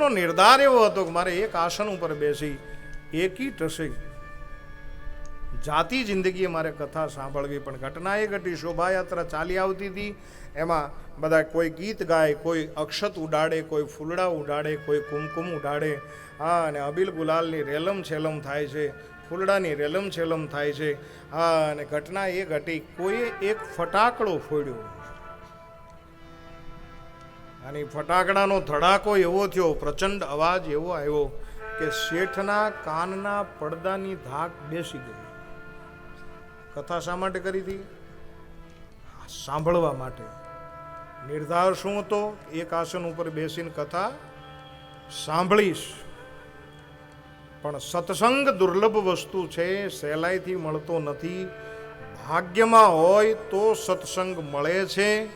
નો નિર્ધાર એવો હતો કે મારે એક આસન ઉપર બેસી એકી ટસે. જાતિ જિંદગીએ મારે કથા સાંભળવી, પણ ઘટના એ ઘટી, શોભાયાત્રા ચાલી આવતી હતી. એમાં બધા કોઈ ગીત ગાય, કોઈ અક્ષત ઉડાડે, કોઈ ફૂલડા ઉડાડે, કોઈ કુમકુમ ઉડાડે. હા, અને અબિલ ગુલાલની રેલમ છેલમ થાય છે, ફૂલડાની રેલમ છેલમ થાય છે. હા, અને ઘટના એ ઘટી, કોઈએ એક ફટાકડો ફોડ્યો. અને ફટાકડાનો ધડાકો એવો થયો, પ્રચંડ અવાજ એવો આવ્યો કે શેઠના કાનના પડદાની ધાક બેસી ગઈ. કથા શા માટે કરી હતી? સાંભળવા માટે. નિર્ધાર શું હતો? એક આસન ઉપર બેસીને કથા સાંભળીશ. પણ સત્સંગ દુર્લભ વસ્તુ છે, સહેલાઈથી મળતો નથી. ભાગ્યમાં હોય તો સત્સંગ મળે છે.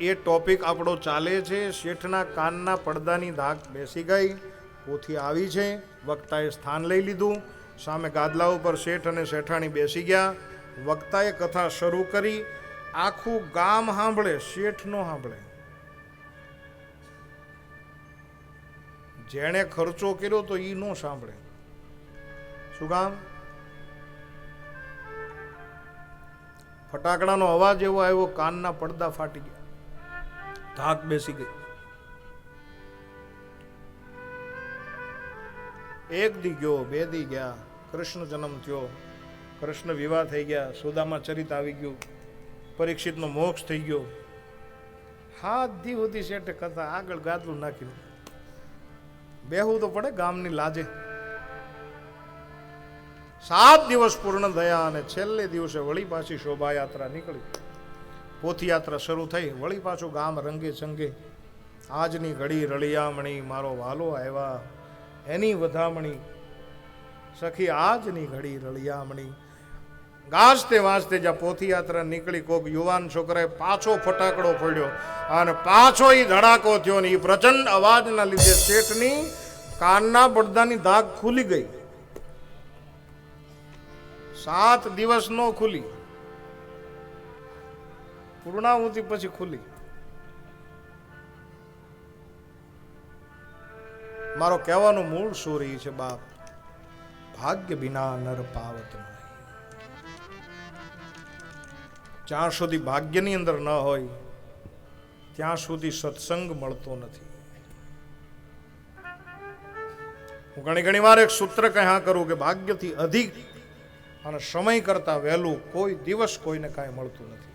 એ ટોપિક આપણો ચાલે છે. શેઠના કાનના પડદાની ધાક બેસી ગઈ. પોથી આવી છે. વક્તાએ સ્થાન લઈ લીધું. સામે ગાદલા ઉપર શેઠ અને શેઠાણી બેસી ગયા. વક્તાએ કથા શરૂ કરી. આખું ગામ સાંભળે, શેઠ નો સાંભળે. જેણે ખર્ચો કર્યો તો એ નો સાંભળે. શું કામ ફટાકડાનો અવાજ એવો આવ્યો, કાનના પડદા ફાટી ગયા. ધાક બેસી ગઈ. એક દી ગયો, બે દી ગયા, કૃષ્ણ જન્મ થયો. કૃષ્ણ વિવાહ થઈ ગયા, સુદામા ચરિત આવી ગયું. પરીક્ષિતનો મોક્ષ થઈ ગયો. હાથ દી સુધી શેઠે કથા આગળ ગાદલું નાખ્યું. બેહવું તો પડે ગામની લાજે. સાત દિવસ પૂર્ણ થયા અને છેલ્લે દિવસે વળી પાછી શોભાયાત્રા નીકળી. પોથયાત્રા શરૂ થઈ. વળી પાછું ગામ રંગે સંગે આજની ઘડી રળિયામણી મારો વાલો આવ્યા. એની વધામણી. સખી, આજની ઘડી રળિયામણી. ગાજતે વાંચતે જ્યાં પોથયાત્રા નીકળી, કોક યુવાન છોકરાએ પાછો ફટાકડો ફોડ્યો. અને પાછો એ ધડાકો થયો ને એ પ્રચંડ અવાજના લીધે શેઠની કાનના પડદાની ધાક ખુલી ગઈ. સાત દિવસ નો ખુલી. પૂર્ણાહુતિ પછી ખુલી. મારો કહેવાનો મૂળ રહી છે બાપ? ભાગ્ય વિના નર પાવત જ્યાં સુધી ભાગ્યની અંદર ન હોય, ત્યાં સુધી સત્સંગ મળતો નથી. હું ઘણી ઘણી વાર એક સૂત્ર કહ્યા કરું કે ભાગ્યથી અધિક અને સમય કરતા વહેલું કોઈ દિવસ કોઈને કાંઈ મળતું નથી.